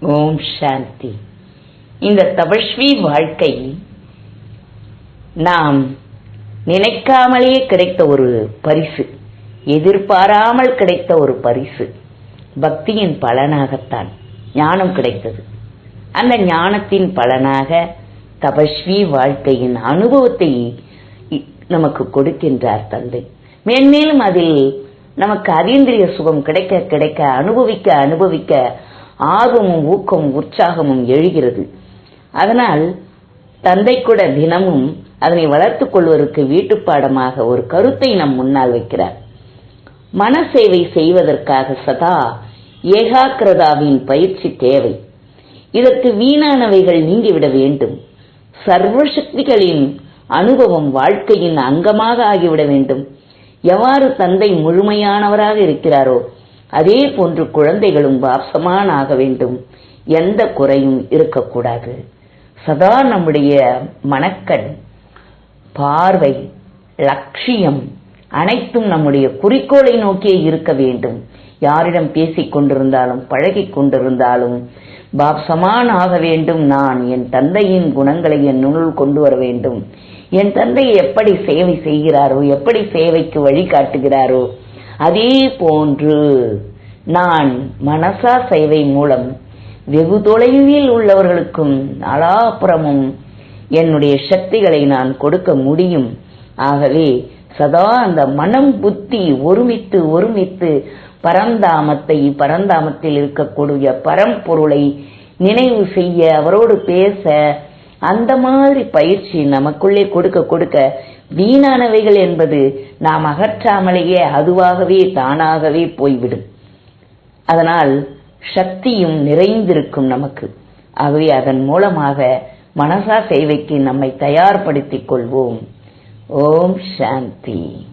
ஓம் சாந்தி. இந்த தபஸ்வி வாழ்க்கை நாம் நினைக்காமலேயே கிடைத்த ஒரு பரிசு எதிர்பாராமல் கிடைத்த ஒரு பரிசு. பக்தியின் பலனாகத்தான் ஞானம் கிடைத்தது. அந்த ஞானத்தின் பலனாக தபஸ்வி வாழ்க்கையின் அனுபவத்தை நமக்கு கொடுக்கின்றார் தந்தை. மேன்மேலும் அதில் நமக்கு அதீந்திரிய சுகம் கிடைக்க கிடைக்க அனுபவிக்க அனுபவிக்க ஆர்வமும் ஊக்கமும் உற்சாகமும் எழுகிறது. அதனால் தந்தை கூட தினமும் அதனை வளர்த்துக் கொள்வதற்கு வீட்டுப்பாடமாக ஒரு கருத்தை நம் முன்னால் வைக்கிறார். மனசேவை செய்வதற்காக சதா ஏகாக்கிரதாவின் பயிற்சி தேவை. இதற்கு வீணானவைகள் நீங்கிவிட வேண்டும். சர்வ சக்திகளின் அனுபவம் வாழ்க்கையின் அங்கமாக ஆகிவிட வேண்டும். எவ்வாறு தந்தை முழுமையானவராக இருக்கிறாரோ அதே போன்று குழந்தைகளும் வாசமான் ஆக வேண்டும். எந்த குறையும் இருக்கக்கூடாது. சதா நம்முடைய மனக்கண் பார்வை லட்சியம் அனைத்தும் நம்முடைய குறிக்கோளை நோக்கியே இருக்க வேண்டும். யாரிடம் பேசிக் கொண்டிருந்தாலும் பழகிக் கொண்டிருந்தாலும் பாப்சமான் ஆக வேண்டும் நான். என் தந்தையின் குணங்களை என்னுள் கொண்டு வர வேண்டும். என் தந்தை எப்படி சேவை செய்கிறாரோ எப்படி சேவைக்கு வழிகாட்டுகிறாரோ அதே போன்று நான் மனசா சேவை மூலம் வெகு தொலைவில் உள்ளவர்களுக்கும் நாலாபுறமும் என்னுடைய சக்திகளை நான் கொடுக்க முடியும். ஆகவே சதா அந்த மனம் புத்தி ஒருமித்து ஒருமித்து பரந்தாமத்தை பரந்தாமத்தில் இருக்கக்கூடிய பரம்பொருளை நினைவு செய்ய அவரோடு பேச அந்த மாதிரி பயிற்சி நமக்குள்ளே கொடுக்க கொடுக்க வீணானவைகள் என்பது நாம் அகற்றாமலேயே அதுவாகவே தானாகவே போய்விடும். அதனால் சக்தியும் நிறைந்திருக்கும் நமக்கு. ஆகவே அதன் மூலமாக மனசா சேவைக்கு நம்மை தயார்படுத்திக் கொள்வோம். ஓம் சாந்தி.